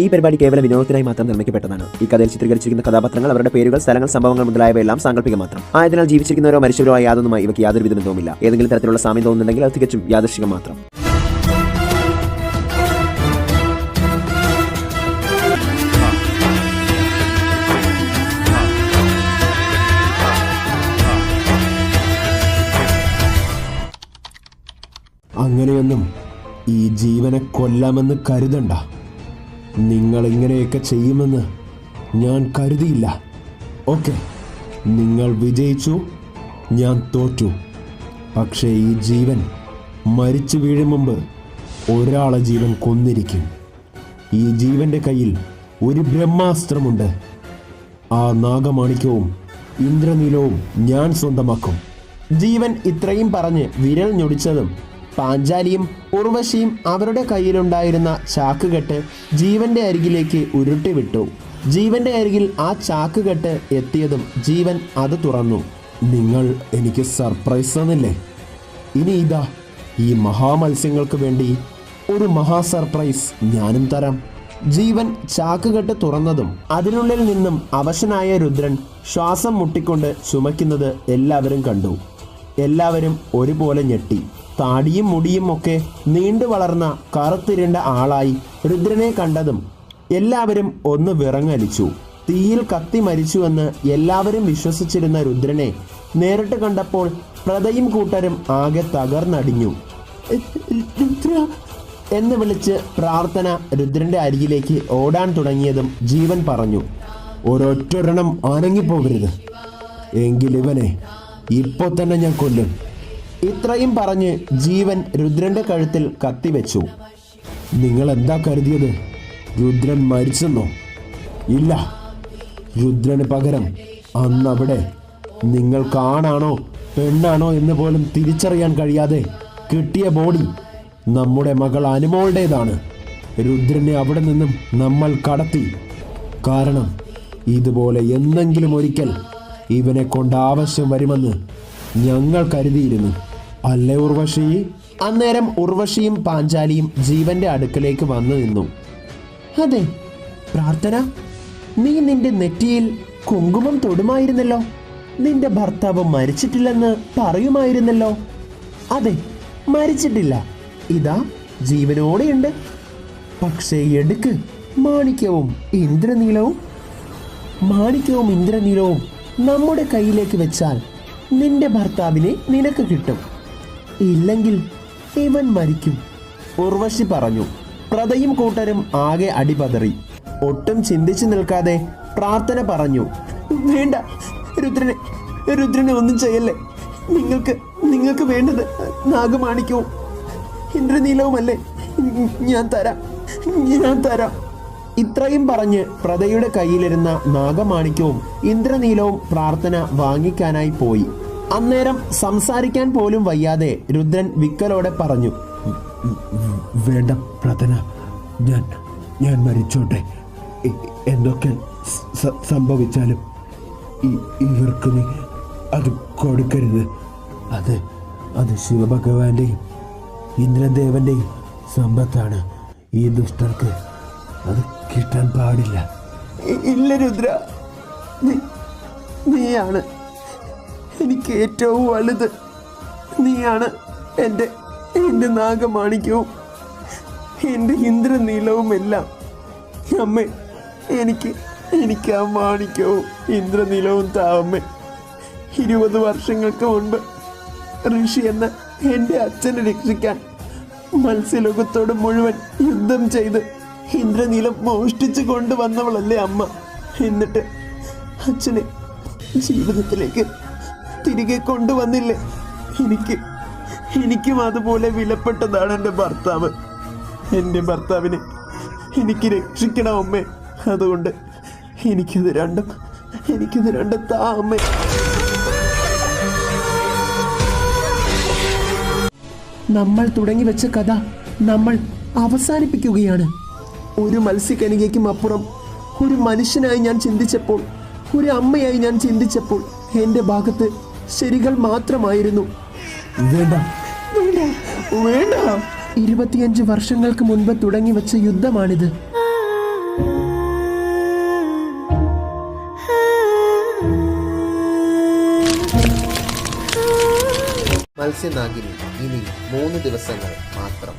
ഈ പരിപാടി കേവലം വിനോദത്തിനായി മാത്രം നിർമ്മിക്കപ്പെട്ടതാണ്. ഈ കഥയിൽ ചിത്രീകരിച്ചിരിക്കുന്ന കഥാപാത്രങ്ങൾ അവരുടെ പേരുകൾ സ്ഥലങ്ങൾ സംഭവങ്ങൾ മുതലായവയെല്ലാം സാങ്കല്പിക മാത്രം. ആയതിനാൽ ജീവിച്ചിരിക്കുന്നവരോ മരിച്ചവരോ യാതൊന്നുമായി ഇവയ്ക്ക് യാതൊരു വിധ ബന്ധവുമില്ല. ഏതെങ്കിലും തരത്തിലുള്ള സാമ്യം തോന്നുന്നുണ്ടെങ്കിൽ അത് തികച്ചും യാദൃശികം മാത്രം. അങ്ങനെയൊന്നും ഈ ജീവനെ കൊല്ലാമെന്ന് കരുതണ്ട. നിങ്ങൾ ഇങ്ങനെയൊക്കെ ചെയ്യുമെന്ന് ഞാൻ കരുതിയില്ല. ഓക്കെ നിങ്ങൾ വിജയിച്ചു ഞാൻ തോറ്റു. പക്ഷേ ഈ ജീവൻ മരിച്ചു വീഴും മുമ്പ് ഒരാളെ ജീവൻ കൊന്നിരിക്കും. ഈ ജീവന്റെ കയ്യിൽ ഒരു ബ്രഹ്മാസ്ത്രമുണ്ട്. ആ നാഗമാണിക്യവും ഇന്ദ്രനീലവും ഞാൻ സ്വന്തമാക്കും. ജീവൻ ഇത്രയും പറഞ്ഞ് വിരൽ ഞൊടിച്ചതും പാഞ്ചാലിയും ഉർവശിയും അവരുടെ കയ്യിലുണ്ടായിരുന്ന ചാക്കുകെട്ട് ജീവന്റെ അരികിലേക്ക് ഉരുട്ടിവിട്ടു. ജീവന്റെ അരികിൽ ആ ചാക്കുകെട്ട് എത്തിയതും ജീവൻ അത് തുറന്നു. നിങ്ങൾ എനിക്ക് സർപ്രൈസ് തന്നില്ലേ? ഇനി ഇതാ ഈ മഹാമത്സ്യങ്ങൾക്ക് വേണ്ടി ഒരു മഹാ സർപ്രൈസ് ഞാനും തരാം. ജീവൻ ചാക്കുകെട്ട് തുറന്നതും അതിനുള്ളിൽ നിന്നും അവശനായ രുദ്രൻ ശ്വാസം മുട്ടിക്കൊണ്ട് ചുമയ്ക്കുന്നത് എല്ലാവരും കണ്ടു. എല്ലാവരും ഒരുപോലെ ഞെട്ടി. താടിയും മുടിയും ഒക്കെ നീണ്ടു വളർന്ന കറുത്തിരണ്ട ആളായി രുദ്രനെ കണ്ടതും എല്ലാവരും ഒന്ന് വിറങ്ങലിച്ചു. തീയിൽ കത്തി മരിച്ചുവെന്ന് എല്ലാവരും വിശ്വസിച്ചിരുന്ന രുദ്രനെ നേരിട്ട് കണ്ടപ്പോൾ പ്രതയും കൂട്ടരും ആകെ തകർന്നടിഞ്ഞു. എന്ന് വിളിച്ച് പ്രാർത്ഥന രുദ്രന്റെ അരികിലേക്ക് ഓടാൻ തുടങ്ങിയതും ജീവൻ പറഞ്ഞു. ഒരൊറ്റൊരെണ്ണം അനങ്ങിപ്പോകരുത്. എങ്കിൽ ഇവനെ ഇപ്പൊ തന്നെ ഞാൻ കൊല്ലും. ഇത്രയും പറഞ്ഞ് ജീവൻ രുദ്രന്റെ കഴുത്തിൽ കത്തിവെച്ചു. നിങ്ങൾ എന്താ കരുതിയത്? രുദ്രൻ മരിച്ചെന്നോ? ഇല്ല. രുദ്രന് പകരം അന്നവിടെ നിങ്ങൾ കാണാണോ പെണ്ണാണോ എന്ന് പോലും തിരിച്ചറിയാൻ കഴിയാതെ കിട്ടിയ ബോഡി നമ്മുടെ മകൾ അനുമോളുടേതാണ്. രുദ്രനെ അവിടെ നിന്നും നമ്മൾ കടത്തി. കാരണം ഇതുപോലെ എന്നെങ്കിലും ഒരിക്കൽ ഇവനെ കൊണ്ട് ആവശ്യം വരുമെന്ന് ഞങ്ങൾ കരുതിയിരുന്നു. അല്ലേ ഉർവശി? അന്നേരം ഉർവശിയും പാഞ്ചാലിയും ജീവന്റെ അടുക്കലേക്ക് വന്നു നിന്നു. അതെ പ്രാർത്ഥന. നീ നിന്റെ നെറ്റിയിൽ കുങ്കുമം തൊടുമായിരുന്നല്ലോ. നിന്റെ ഭർത്താവ് മരിച്ചിട്ടില്ലെന്ന് പറയുമായിരുന്നല്ലോ. അതെ മരിച്ചിട്ടില്ല. ഇതാ ജീവനോടെയുണ്ട്. പക്ഷേ എടുക്ക് മാണിക്യവും ഇന്ദ്രനീലവും. മാണിക്യവും ഇന്ദ്രനീലവും നമ്മുടെ കയ്യിലേക്ക് വെച്ചാൽ നിന്റെ ഭർത്താവിനെ നിനക്ക് കിട്ടും. ഇല്ലെങ്കിൽ ഇവൻ മരിക്കും. ഉർവശി പറഞ്ഞു പ്രതയും കൂട്ടരും ആകെ അടിപതറി. ഒട്ടും ചിന്തിച്ചു നിൽക്കാതെ പ്രാർത്ഥന പറഞ്ഞു വേണ്ട രുദ്രനെ രുദ്രനെ ഒന്നും ചെയ്യല്ലേ? നിങ്ങൾക്ക് നിങ്ങൾക്ക് വേണ്ടത് നാഗമാണിക്കവും ഇന്ദ്രനീലവുമല്ലേ? ഞാൻ തരാം ഞാൻ തരാം. ഇത്രയും പറഞ്ഞ് പ്രതയുടെ കയ്യിലിരുന്ന നാഗമാണിക്യവും ഇന്ദ്രനീലവും പ്രാർത്ഥന വാങ്ങിക്കാനായി പോയി. അന്നേരം സംസാരിക്കാൻ പോലും വയ്യാതെ രുദ്രൻ വിക്കലോടെ പറഞ്ഞു വേണ്ട പ്രഥന ഞാൻ ഞാൻ മരിച്ചോട്ടെ. എന്തൊക്കെ സംഭവിച്ചാലും ഇവർക്ക് നീ അത് കൊടുക്കരുത്. അത് അത് ശിവഭഗവാന്റെയും ഇന്ദ്രദേവന്റെയും സമ്പത്താണ്. ഈ ദുഷ്ടർക്ക് അത് കിട്ടാൻ പാടില്ല. ഇല്ല രുദ്ര. നീ- നീയാണ്. എനിക്ക് ഏറ്റവും വലുത് നീയാണ്. എന്റെ എന്റെ നാഗമാണിക്യവും എന്റെ ഇന്ദ്രനീലവും എല്ലാം. അമ്മേ എനിക്ക് എനിക്ക് ആ മാണിക്യവും ഇന്ദ്രനീളവും താവമ്മേ. ഇരുപത് വർഷങ്ങൾക്ക് മുൻപ് ഋഷി എന്ന എന്റെ അച്ഛനെ രക്ഷിക്കാൻ മത്സ്യലോകത്തോട് മുഴുവൻ യുദ്ധം ചെയ്ത് ഇന്ദ്രനീലം മോഷ്ടിച്ചു കൊണ്ടുവന്നവളല്ലേ അമ്മ. എന്നിട്ട് അച്ഛനെ ജീവിതത്തിലേക്ക് തിരികെ കൊണ്ടുവന്നില്ലേ? എനിക്ക് എനിക്കും അതുപോലെ വിലപ്പെട്ടതാണ് എന്റെ ഭർത്താവ്. എന്റെ ഭർത്താവിനെ എനിക്ക് രക്ഷിക്കണം അമ്മേ. അതുകൊണ്ട് എനിക്കിത് രണ്ടും എനിക്കിത് രണ്ടും താ അമ്മേ. നമ്മൾ തുടങ്ങി വെച്ച കഥ നമ്മൾ അവസാനിപ്പിക്കുകയാണ്. ഒരു മത്സ്യകനികയ്ക്കും അപ്പുറം ഒരു മനുഷ്യനായി ഞാൻ ചിന്തിച്ചപ്പോൾ ഒരു അമ്മയായി ഞാൻ ചിന്തിച്ചപ്പോൾ എന്റെ ഭാഗത്ത് ശരികൾ മാത്രമായിരുന്നു. ഇരുപത്തിയഞ്ച് വർഷങ്ങൾക്ക് മുൻപ് തുടങ്ങി വെച്ച യുദ്ധമാണിത്. മത്സ്യനാഗിനി ഇനി മൂന്ന് ദിവസങ്ങൾ മാത്രം.